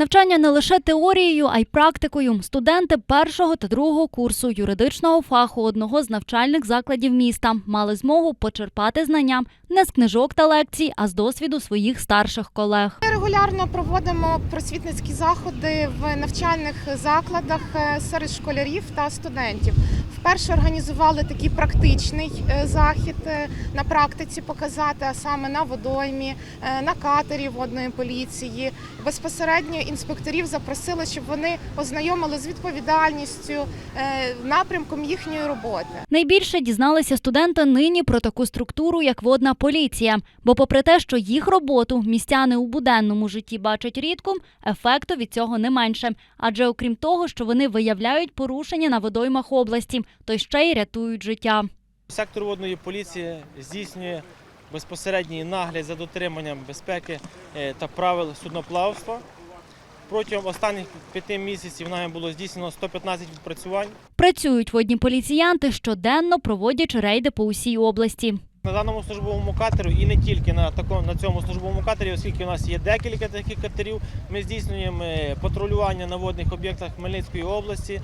Навчання не лише теорією, а й практикою. Студенти першого та другого курсу юридичного фаху одного з навчальних закладів міста мали змогу почерпати знання не з книжок та лекцій, а з досвіду своїх старших колег. Ми регулярно проводимо просвітницькі заходи в навчальних закладах е, серед школярів та студентів. Вперше організували такий практичний е, захід е, на практиці показати, а саме на водоймі, на катері водної поліції. Безпосередньо інспекторів запросили, щоб вони ознайомили з відповідальністю, е, напрямком їхньої роботи. Найбільше дізналися студенти нині про таку структуру, як водна поліція. Бо, попри те, що їх роботу містяни у буденному житті бачать рідко, ефекту від цього не менше. Адже окрім того, що вони виявляють порушення на водоймах області, то ще й рятують життя. Сектор водної поліції здійснює безпосередній нагляд за дотриманням безпеки е, та правил судноплавства. Протягом останніх п'яти місяців нами було здійснено 115 відпрацювань. Працюють водні поліціянти щоденно, проводячи рейди по усій області. На даному службовому катеру і не тільки на такому на цьому службовому катері, оскільки у нас є декілька таких катерів, ми здійснюємо е, патрулювання на водних об'єктах Хмельницької області,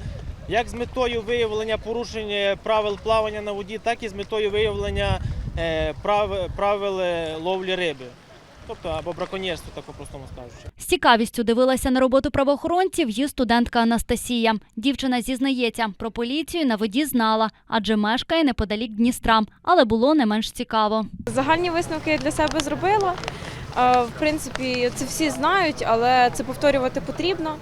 як з метою виявлення порушень правил плавання на воді, так і з метою виявлення е, прав- правил е, ловлі риби, тобто або браконьєрство, так по-простому скажучи. З цікавістю дивилася на роботу правоохоронців її студентка Анастасія. Дівчина зізнається, про поліцію на воді знала, адже мешкає неподалік Дністра, але було не менш цікаво. Загальні висновки я для себе зробила. В принципі, це всі знають, але це повторювати потрібно,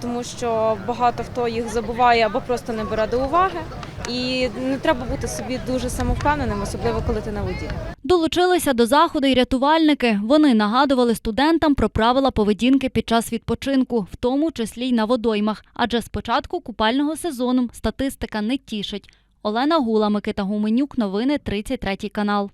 тому що багато хто їх забуває або просто не бере до уваги. І не треба бути собі дуже самовпевненим, особливо коли ти на воді. Долучилися до заходу й рятувальники. Вони нагадували студентам про правила поведінки під час відпочинку, в тому числі й на водоймах. Адже з початку купального сезону статистика не тішить. Олена Гула, Микита Гуменюк, новини 33 канал.